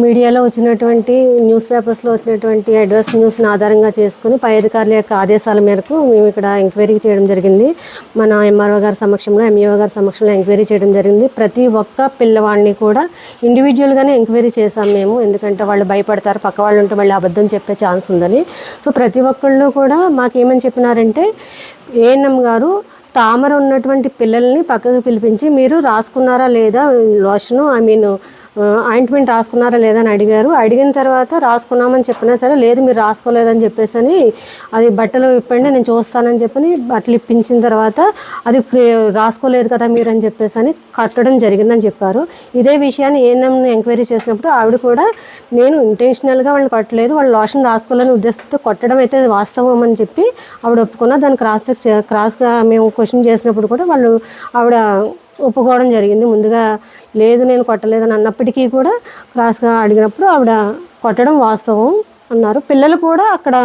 మీడియాలో వచ్చినటువంటి న్యూస్ పేపర్స్లో వచ్చినటువంటి అడ్రస్ న్యూస్ని ఆధారంగా చేసుకుని పై అధికారుల యొక్క ఆదేశాల మేరకు మేము ఇక్కడ ఎంక్వైరీ చేయడం జరిగింది. మన ఎంఆర్ఓ గారి సమక్షంలో ఎంఈఓ గారి సమక్షంలో ఎంక్వైరీ చేయడం జరిగింది. ప్రతి ఒక్క పిల్లవాడిని కూడా ఇండివిజువల్గానే ఎంక్వైరీ చేశాం మేము. ఎందుకంటే వాళ్ళు భయపడతారు పక్క వాళ్ళు ఉంటే మళ్ళీ అబద్ధం చెప్పే ఛాన్స్ ఉందని. సో ప్రతి ఒక్కళ్ళు కూడా మాకేమని చెప్పినారంటే ఏఎన్ఎం గారు తామర ఉన్నటువంటి పిల్లల్ని పక్కకు పిలిపించి మీరు రాసుకున్నారా లేదా? లోషను ఐ మీన్ ఆయింట్మెంట్ రాసుకున్నారా లేదని అడిగారు. అడిగిన తర్వాత రాసుకున్నామని చెప్పినా సరే లేదు మీరు రాసుకోలేదని చెప్పేసి అని అది బట్టలు ఇప్పండి నేను చూస్తానని చెప్పని బట్టలు ఇప్పించిన తర్వాత అది రాసుకోలేదు కదా మీరు అని చెప్పేసి అని కట్టడం జరిగిందని చెప్పారు. ఇదే విషయాన్ని ఏఎన్ఎం ఎంక్వైరీ చేసినప్పుడు ఆవిడ కూడా నేను ఇంటెన్షనల్గా వాళ్ళు కట్టలేదు వాళ్ళు లోషన్ రాసుకోవాలని ఉద్దేశంతో కొట్టడం అయితే వాస్తవం అని చెప్పి ఆవిడ ఒప్పుకున్న దాన్ని క్రాస్ చెక్ క్రాస్గా మేము క్వశ్చన్ చేసినప్పుడు కూడా వాళ్ళు ఆవిడ ఒప్పుకోవడం జరిగింది. ముందుగా లేదు నేను కొట్టలేదని అన్నప్పటికీ కూడా క్రాస్గా అడిగినప్పుడు ఆవిడ కొట్టడం వాస్తవం అన్నారు. పిల్లలు కూడా అక్కడ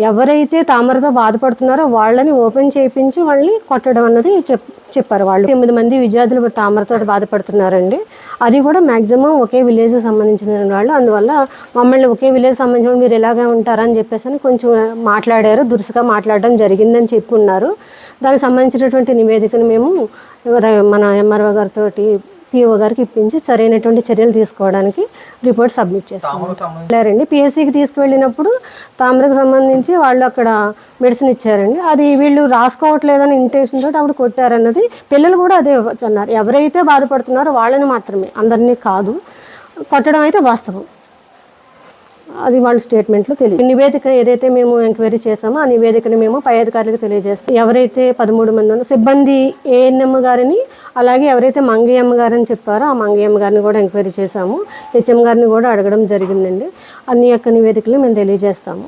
ఎవరైతే తామరతో బాధపడుతున్నారో వాళ్ళని ఓపెన్ చేయించి వాళ్ళని కొట్టడం అన్నది చెప్ చెప్పారు. వాళ్ళు ఎనిమిది మంది విద్యార్థులు తామరతో బాధపడుతున్నారండి. అది కూడా మ్యాక్సిమం ఒకే విలేజ్కి సంబంధించిన వాళ్ళు. అందువల్ల మమ్మల్ని ఒకే విలేజ్ సంబంధించిన మీరు ఇలాగే ఉంటారని చెప్పేసి అని కొంచెం మాట్లాడారు. దురుసుగా మాట్లాడడం జరిగిందని చెప్పుకున్నారు దానికి సంబంధించినటువంటి నివేదికను మేము మన ఎంఆర్ఓ గారితో పిఓ గారికి ఇప్పించి సరైనటువంటి చర్యలు తీసుకోవడానికి రిపోర్ట్ సబ్మిట్ చేస్తాం వెళ్ళారండి. పిఎస్సికి తీసుకువెళ్ళినప్పుడు తామరకు సంబంధించి వాళ్ళు అక్కడ మెడిసిన్ ఇచ్చారండి. అది వీళ్ళు రాసుకోవట్లేదని ఇంటెన్షన్ తోటి అప్పుడు కొట్టారన్నది పిల్లలు కూడా అదే అన్నారు. ఎవరైతే బాధపడుతున్నారో వాళ్ళని మాత్రమే అందరినీ కాదు. కొట్టడం అయితే వాస్తవం. అది వాళ్ళ స్టేట్మెంట్లో తెలియదు. నివేదిక ఏదైతే మేము ఎంక్వైరీ చేసామో ఆ నివేదికని మేము పై అధికారులకు తెలియజేస్తాం. ఎవరైతే పదమూడు మంది ఉన్నారో సిబ్బంది ఏఎన్ఎం గారిని అలాగే ఎవరైతే మంగయ్యమ్మ గారని చెప్పారో ఆ మంగయ్యమ్మ గారిని కూడా ఎంక్వైరీ చేశాము. హెచ్ఎం గారిని కూడా అడగడం జరిగిందండి. అన్ని యొక్క నివేదికలు మేము తెలియజేస్తాము.